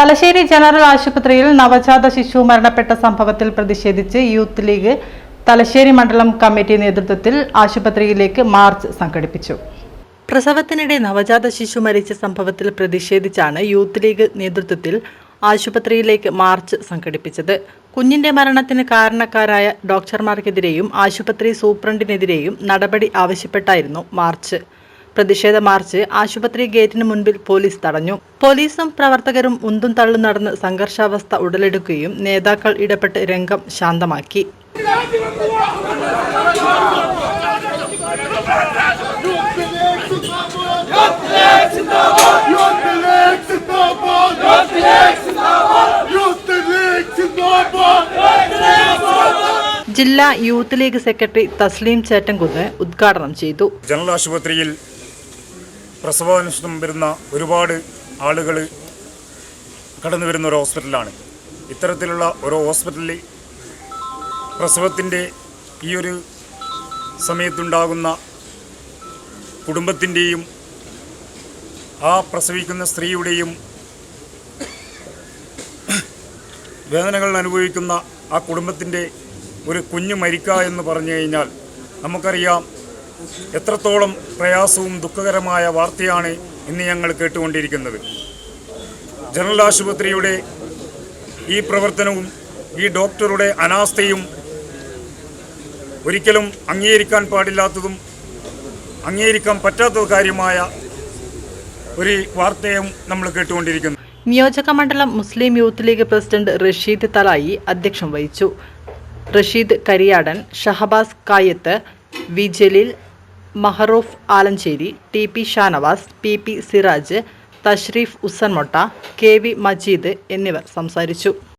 Thalassery general ആശുപത്രിയിൽ നവജാത ശിശു മരണപ്പെട്ട സംഭവത്തിൽ പ്രതിഷേധിച്ച് യൂത്ത് ലീഗ് തലശ്ശേരി മണ്ഡലം കമ്മിറ്റി നേതൃത്വത്തിൽ ആശുപത്രിയിലേക്ക് മാർച്ച് സംഘടിപ്പിച്ചു. പ്രസവത്തിനിടെ നവജാത ശിശു മരിച്ച സംഭവത്തിൽ പ്രതിഷേധിച്ചാണ് യൂത്ത് ലീഗ് നേതൃത്വത്തിൽ ആശുപത്രിയിലേക്ക് മാർച്ച് സംഘടിപ്പിച്ചത്. കുഞ്ഞിന്റെ മരണത്തിന് കാരണക്കാരായ ഡോക്ടർമാർക്കെതിരെയും ആശുപത്രി സൂപ്രണ്ടിനെതിരെയും നടപടി ആവശ്യപ്പെട്ടായിരുന്നു മാർച്ച്. പ്രതിഷേധ മാർച്ച് ആശുപത്രി ഗേറ്റിന് മുൻപിൽ പോലീസ് തടഞ്ഞു. പോലീസും പ്രവർത്തകരും ഉന്തും തള്ളും നടന്ന് സംഘർഷാവസ്ഥ ഉടലെടുക്കുകയും നേതാക്കൾ ഇടപെട്ട് രംഗം ശാന്തമാക്കി. ജില്ലാ youth league secretary Thasleem Chettankunnu ഉദ്ഘാടനം ചെയ്തു. ജനറൽ ആശുപത്രിയിൽ പ്രസവാനുഷ്ഠം വരുന്ന ഒരുപാട് ആളുകൾ കടന്നു വരുന്ന ഒരു ഹോസ്പിറ്റലാണ്. ഇത്തരത്തിലുള്ള ഒരു ഹോസ്പിറ്റലിൽ പ്രസവത്തിന്റെ ഈ ഒരു സമയത്തുണ്ടാകുന്ന കുടുംബത്തിന്റെയും ആ പ്രസവിക്കുന്ന സ്ത്രീയുടെയും വേദനകൾ അനുഭവിക്കുന്ന ആ കുടുംബത്തിന്റെ ഒരു കുഞ്ഞു മരിക്കുക എന്ന് പറഞ്ഞു കഴിഞ്ഞാൽ നമുക്കറിയാം എത്രത്തോളം പ്രയാസവും ദുഃഖകരമായ വാർത്തയാണ് ഇന്ന് ഞങ്ങൾ കേട്ടുകൊണ്ടിരിക്കുന്നത്. ജനറൽ ആശുപത്രിയുടെ ഈ പ്രവർത്തനവും ഈ ഡോക്ടറുടെ അനാസ്ഥയും ഒരിക്കലും അംഗീകരിക്കാൻ പാടില്ലാത്തതും അംഗീകരിക്കാൻ പറ്റാത്ത കാര്യമായ ഒരു വാർത്തയും നമ്മൾ കേട്ടുകൊണ്ടിരിക്കുന്നു. നിയോജക മണ്ഡലം മുസ്ലിം youth league president Rasheed Thalayi അധ്യക്ഷം വഹിച്ചു. Rasheed Kariyadan Shahabaz Kayath V Jaleel Maharoof Alancheri T P Shanavas P P Siraj Thashreef Usanmotta K V Majeed എന്നിവർ സംസാരിച്ചു.